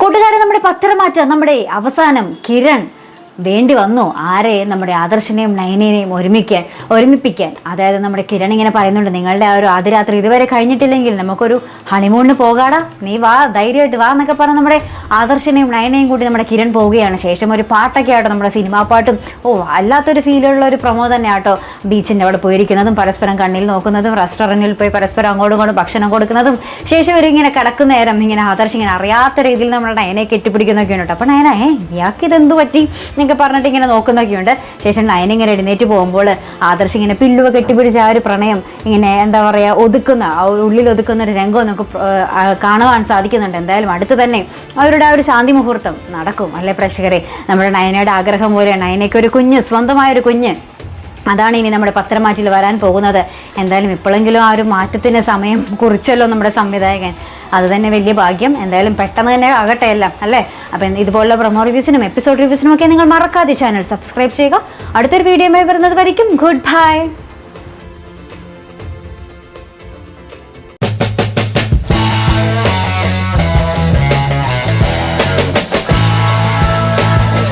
കൂട്ടുകാരെ നമ്മുടെ പത്രമാറ്റം നമ്മുടെ അവസാനം കിരൺ വേണ്ടി വന്നു. ആരെ? നമ്മുടെ ആദർശനെയും നയനേനെയും ഒരുമിക്കാൻ ഒരുമിപ്പിക്കാൻ. അതായത് നമ്മുടെ കിരൺ ഇങ്ങനെ പറയുന്നുണ്ട് നിങ്ങളുടെ ആ ഒരു ആദ്യരാത്രി ഇതുവരെ കഴിഞ്ഞിട്ടില്ലെങ്കിൽ നമുക്കൊരു ഹണിമൂണിന് പോകാടാ. നീ വാ ധൈര്യമായിട്ട് വാ എന്നൊക്കെ പറഞ്ഞ് നമ്മുടെ ആദർശനെയും നയനയും കൂടി നമ്മുടെ കിരൺ പോവുകയാണ്. ശേഷം ഒരു പാട്ടൊക്കെ ആട്ടോ നമ്മുടെ സിനിമാ പാട്ടും. ഓ അല്ലാത്തൊരു ഫീലുള്ള ഒരു പ്രമോ തന്നെ ആട്ടോ. ബീച്ചിന്റെ അവിടെ പോയിരിക്കുന്നതും പരസ്പരം കണ്ണിൽ നോക്കുന്നതും റെസ്റ്റോറന്റിൽ പോയി പരസ്പരം അങ്ങോട്ടും ഇങ്ങോട്ടും ഭക്ഷണം കൊടുക്കുന്നതും. ശേഷം ഒരു ഇങ്ങനെ കിടക്കുന്ന നേരം ഇങ്ങനെ ആദർശം ഇങ്ങനെ അറിയാത്ത രീതിയിൽ നമ്മുടെ നയനെ കെട്ടിപ്പിടിക്കുന്നൊക്കെയാണ് കേട്ടോ. അപ്പോൾ നയന ഏ ഇയാൾക്ക് ഇതെന്ത് പറ്റി? എന്നൊക്കെ പറഞ്ഞിട്ട് ഇങ്ങനെ നോക്കുന്നൊക്കെയുണ്ട്. ശേഷം നയൻ ഇങ്ങനെ എഴുന്നേറ്റ് പോകുമ്പോൾ ആദർശം ഇങ്ങനെ പില്ലുവ കെട്ടിപ്പിടിച്ച ആ ഒരു പ്രണയം ഇങ്ങനെ എന്താ പറയുക ഒതുക്കുന്ന ആ ഉള്ളിൽ ഒതുക്കുന്ന ഒരു രംഗം നമുക്ക് കാണുവാൻ സാധിക്കുന്നുണ്ട്. എന്തായാലും അടുത്ത് തന്നെ അവരുടെ ആ ഒരു ശാന്തി മുഹൂർത്തം നടക്കും അല്ലേ പ്രേക്ഷകരെ? നമ്മുടെ നയനയുടെ ആഗ്രഹം പോലെ നയനയ്ക്ക് ഒരു കുഞ്ഞ് സ്വന്തമായൊരു കുഞ്ഞ്. അതാണ് ഇനി നമ്മുടെ പത്രമാറ്റിൽ വരാൻ പോകുന്നത്. എന്തായാലും ഇപ്പോഴെങ്കിലും ആ ഒരു മാറ്റത്തിന് സമയം കുറിച്ചല്ലോ നമ്മുടെ സംവിധായകൻ. അത് തന്നെ വലിയ ഭാഗ്യം. എന്തായാലും പെട്ടെന്ന് തന്നെ ആകട്ടെ എല്ലാം അല്ലേ? അപ്പം ഇതുപോലുള്ള പ്രൊമോ റിവ്യൂസിനും എപ്പിസോഡ് റിവ്യൂസിനും ഒക്കെ നിങ്ങൾ മറക്കാതെ ചാനൽ സബ്സ്ക്രൈബ് ചെയ്യുക. അടുത്തൊരു വീഡിയോയുമായി വരുന്നത് വരയ്ക്കും. Good bye